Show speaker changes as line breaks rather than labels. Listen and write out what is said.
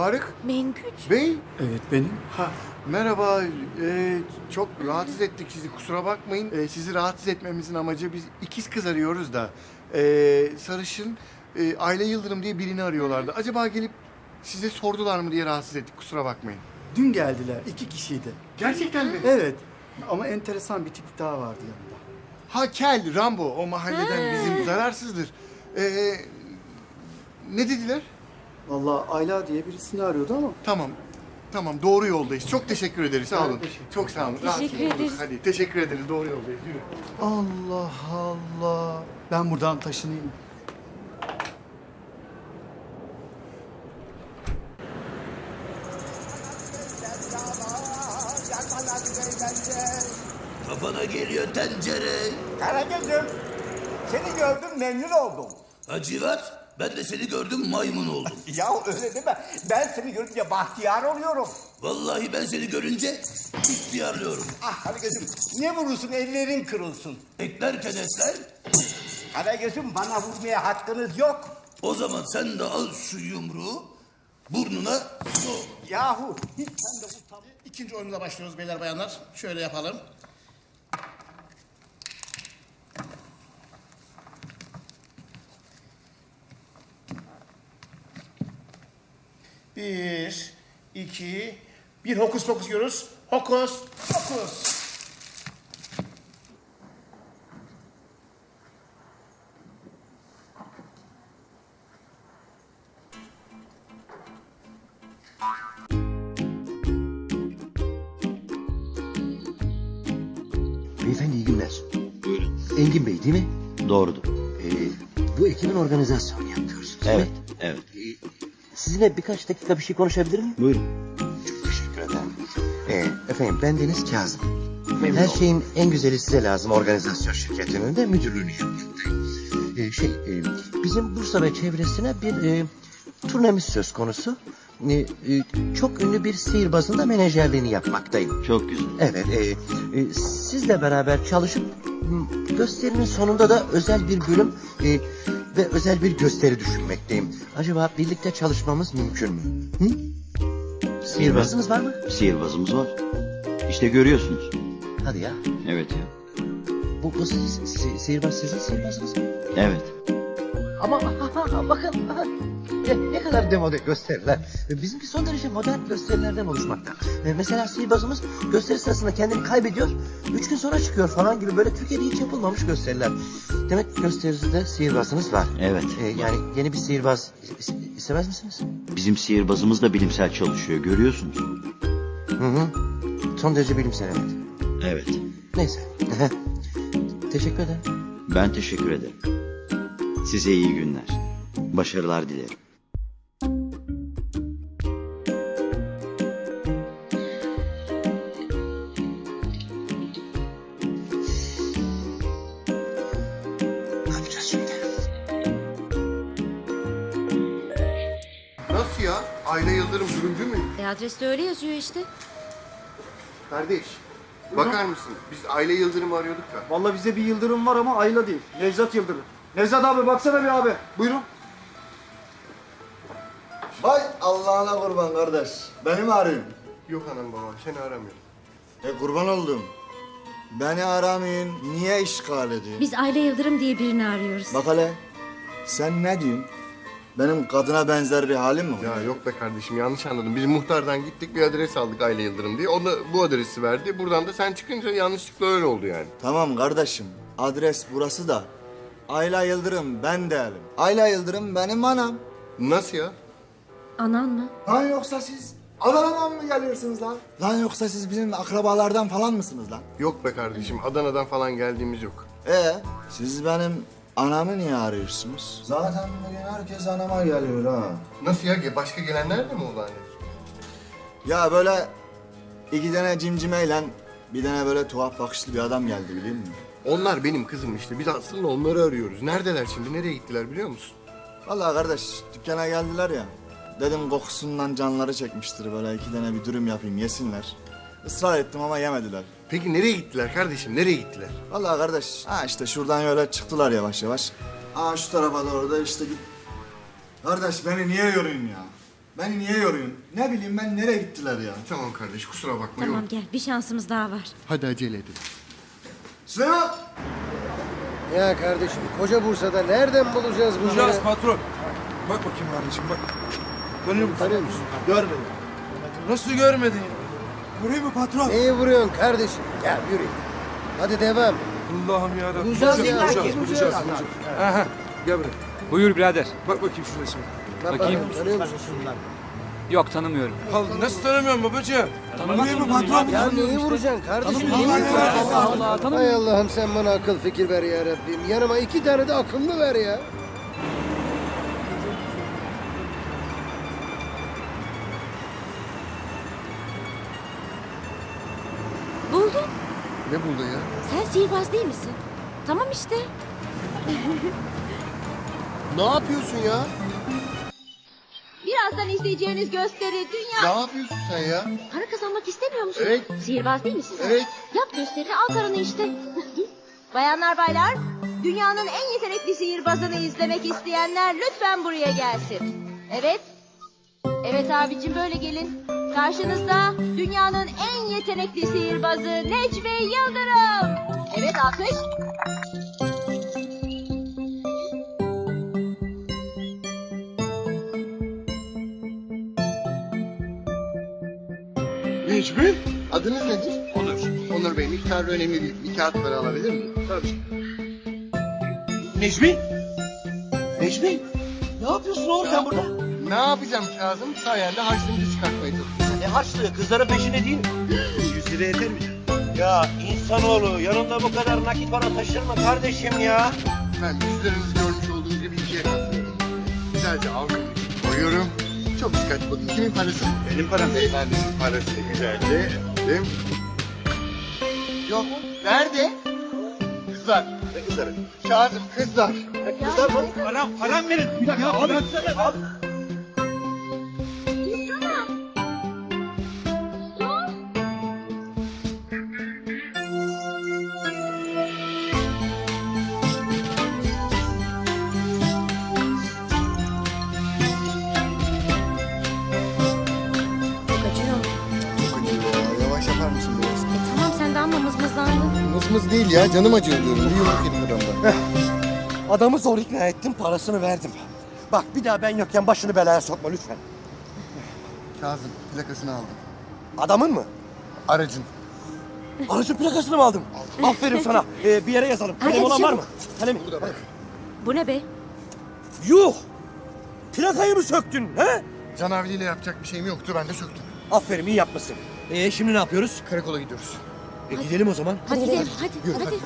Tanıdık.
Mengüç.
Bey.
Evet benim.
Ha, merhaba. Ee, çok rahatsız ettik sizi. Kusura bakmayın. Ee, sizi rahatsız etmemizin amacı biz ikiz kız arıyoruz da. Ee, sarışın e, Aile Yıldırım diye birini arıyorlardı. Acaba gelip size sordular mı diye rahatsız ettik. Kusura bakmayın.
Dün geldiler. iki kişiydi.
Gerçekten mi?
Evet. Ama enteresan bir tip daha vardı yanında.
Ha Kel, Rambo. O mahalleden bizim zararsızdır. Ee, ne dediler?
Vallahi Ayla diye birisini arıyordu ama
Tamam. Tamam doğru yoldayız. Çok teşekkür ederiz. Sağ olun.
teşekkür
Çok sağ olun. Rahatsız
Teşekkür
olduk.
ederiz.
Hadi teşekkür ederiz. Doğru yoldayız. Yürü.
Allah Allah. Ben buradan taşınayım.
Kafana geliyor tencere.
Karagöz'üm seni gördüm memnun oldum.
Hacivat ben de seni gördüm maymun oldum.
Ya öyle deme. Ben seni görünce bahtiyar oluyorum.
Vallahi ben seni görünce ihtiyarlıyorum.
Ah Karagöz'üm ne vurursun ellerin kırılsın.
Eklerken etler
Karagöz'üm bana vurmaya hakkınız yok.
o zaman sen de al şu yumruğu burnuna sok.
Yahu hiç sen de utan.
İkinci oyunumuza başlıyoruz beyler bayanlar. Şöyle yapalım. Bir, iki, bir hokus pokus diyoruz. Hokus pokus.
Beyefendi iyi günler. Engin Bey değil mi?
Doğrudur.
Ee, bu ekibin organizasyonu yapıyorsunuz değil
Evet,
mi?
evet.
Ee, sizinle birkaç dakika bir şey konuşabilir miyim?
Buyurun.
Çok teşekkür ederim. Ee, efendim ben Deniz Kazım. Her şeyin en güzeli size lazım organizasyon şirketinin de müdürlüğünü yapmaktayım. Ee, şey, e, bizim Bursa ve çevresine bir e, turnemiz söz konusu. E, e, çok ünlü bir sihirbazın da menajerliğini yapmaktayım.
Çok güzel.
Evet, e, e, sizle beraber çalışıp m, gösterinin sonunda da özel bir bölüm e, ve özel bir gösteri düşünmekteyim. Acaba birlikte çalışmamız mümkün mü? Hı? Sihirbazınız var mı?
Sihirbazımız var. İşte görüyorsunuz.
Hadi ya.
Evet ya.
Bu, bu siz, si- sihirbaz sizin sihirbazınız mı?
Evet.
Ama bakın ne, ne kadar demode gösteriler. E, Bizimki son derece modern gösterilerden oluşmakta. E, Mesela sihirbazımız gösteri sırasında kendini kaybediyor. Üç gün sonra çıkıyor falan gibi böyle Türkiye'de hiç yapılmamış gösteriler. Demek gösterinizde sihirbazınız var.
Evet.
E, yani yeni bir sihirbaz is- is- istemez misiniz?
Bizim sihirbazımız da bilimsel çalışıyor. Görüyorsunuz.
Hı hı. Son derece bilimsel evet.
Evet.
Neyse. Teşekkür ederim.
Ben teşekkür ederim. Size iyi günler. Başarılar dilerim.
Nasıl ya? Aile Yıldırım dürümcü mü?
E adreste öyle yazıyor işte.
Kardeş. Bakar mısın? Biz Aile Yıldırım'ı arıyorduk da.
Vallahi bize bir Yıldırım var ama Ayla değil. Nevzat Yıldırım. Nevzat abi baksana bir abi. Buyurun.
Vay Allah'ına kurban kardeş. Beni mi arıyorsun?
Yok anam baba seni aramıyorum.
E kurban oldum. Beni aramayın. Niye işgal ediyorsun?
Biz Aile Yıldırım diye birini arıyoruz.
Bak hele. Sen ne diyorsun? Benim kadına benzer bir halim mi var?
Ya yok be kardeşim yanlış anladım. Biz muhtardan gittik bir adres aldık Aile Yıldırım diye. O da bu adresi verdi. Buradan da sen çıkınca yanlışlıkla öyle oldu yani.
Tamam kardeşim. Adres burası da. Ayla Yıldırım ben değilim. Ayla Yıldırım benim anam.
Nasıl ya?
Anan mı?
Lan yoksa siz Adana'dan mı geliyorsunuz lan? Lan yoksa siz bizim akrabalardan falan mısınız lan?
Yok be kardeşim Adana'dan falan geldiğimiz yok.
Ee, siz benim anamı niye arıyorsunuz? Zaten bugün herkes anama geliyor ha.
Nasıl ya? Başka gelenler de mi oldu hani?
Ya böyle iki tane cimcimeyle bir tane böyle tuhaf bakışlı bir adam geldi biliyor musun?
Onlar benim kızım işte. Biz aslında onları arıyoruz. Neredeler şimdi? Nereye gittiler biliyor musun?
Vallahi kardeş dükkana geldiler ya. Dedim kokusundan canları çekmiştir böyle iki tane bir dürüm yapayım yesinler. Israr ettim ama yemediler.
Peki nereye gittiler kardeşim? Nereye gittiler?
Vallahi kardeş ha işte şuradan öyle çıktılar yavaş yavaş. Aa şu tarafa doğru da işte git. Kardeş beni niye yoruyorsun ya? Beni niye yoruyorsun? Ne bileyim ben nereye gittiler ya?
Tamam kardeş kusura bakma.
Tamam
Yok.
gel bir şansımız daha var.
Hadi acele edin.
Süleyman!
Ya kardeşim koca Bursa'da nereden bulacağız bunları?
patron. Bak bakayım kardeşim bak. Tanıyor musun?
Tanıyor musun?
Görmedim.
Nasıl görmedin?
Vurayım mı patron?
Neyi vuruyorsun kardeşim? Gel yürü. Hadi devam.
Allah'ım yarabbim.
Bulacağız ya.
bulacağız,
Bulacağız.
bulacağız, bulacağız. Aha, gel buraya.
Buyur birader.
Bak bakayım şu resme.
Bak
Bakayım.
Tanıyor musun?
Yok tanımıyorum.
Al, nasıl tanımıyorum babacığım?
Vurayım mı patron?
Ya neyi vuracaksın kardeşim?
Tanımıyorum.
vuracaksın?
Allah Allah
Hay
tanımıyorum.
Allah'ım sen bana akıl fikir ver ya Rabbim. Yanıma iki tane de akıllı ver ya.
Buldum.
Ne buldun ya?
Sen sihirbaz değil misin? Tamam işte.
Ne yapıyorsun ya?
Birazdan izleyeceğiniz gösteri dünya...
Ne yapıyorsun sen ya?
Para kazanmak istemiyor musun?
Evet.
Sihirbaz değil misin? sen?
Evet.
Yap gösterini al paranı işte. Bayanlar baylar, dünyanın en yetenekli sihirbazını izlemek isteyenler lütfen buraya gelsin. Evet. Evet abicim böyle gelin. Karşınızda dünyanın en yetenekli sihirbazı Necmi Yıldırım. Evet alkış.
Necmi. Adınız nedir? Onur. Onur Bey miktarı önemli değil. Bir kağıt para alabilir miyim? Tabii.
Necmi? Necmi? Ne yapıyorsun oğlum sen burada?
Ne yapacağım Kazım? Sayende harçlığımızı çıkartmaya çalışıyorum.
Ne harçlığı? Kızların peşinde değil mi? 100 lira yeter mi? Ya insanoğlu yanında bu kadar nakit para taşır mı kardeşim ya?
Ben yüzlerinizi görmüş olduğunuz gibi ikiye katlıyorum. Güzelce alnımı koyuyorum. Çok dikkatli bakın. Kimin parası? Benim param. Beyefendinin parası güzelce. Değil mi? Yok. Nerede? Kızlar. Ne kızları? Kazım kızlar.
Kızlar mı? Param, param verin. Bir dakika ya, abi. Al.
Mızmızlandın.
Mız değil ya. Canım acıyor diyorum. Bir yumruk yedim adamda.
Adamı zor ikna ettim, parasını verdim. Bak bir daha ben yokken başını belaya sokma lütfen.
Kazım plakasını aldım.
Adamın mı?
Aracın.
Aracın plakasını mı aldın? Aferin sana. Ee, bir yere yazalım.
Hadi,
Kalem olan var mı?
çabuk.
Kalem.
Burada bak.
Bu ne be?
Yuh! Plakayı mı söktün? He?
Canavliyle yapacak bir şeyim yoktu. Ben de söktüm.
Aferin iyi yapmışsın. Ee şimdi ne yapıyoruz?
Karakola gidiyoruz.
E, gidelim o zaman.
Hadi gidelim hadi.
Yürü,
hadi.
hadi.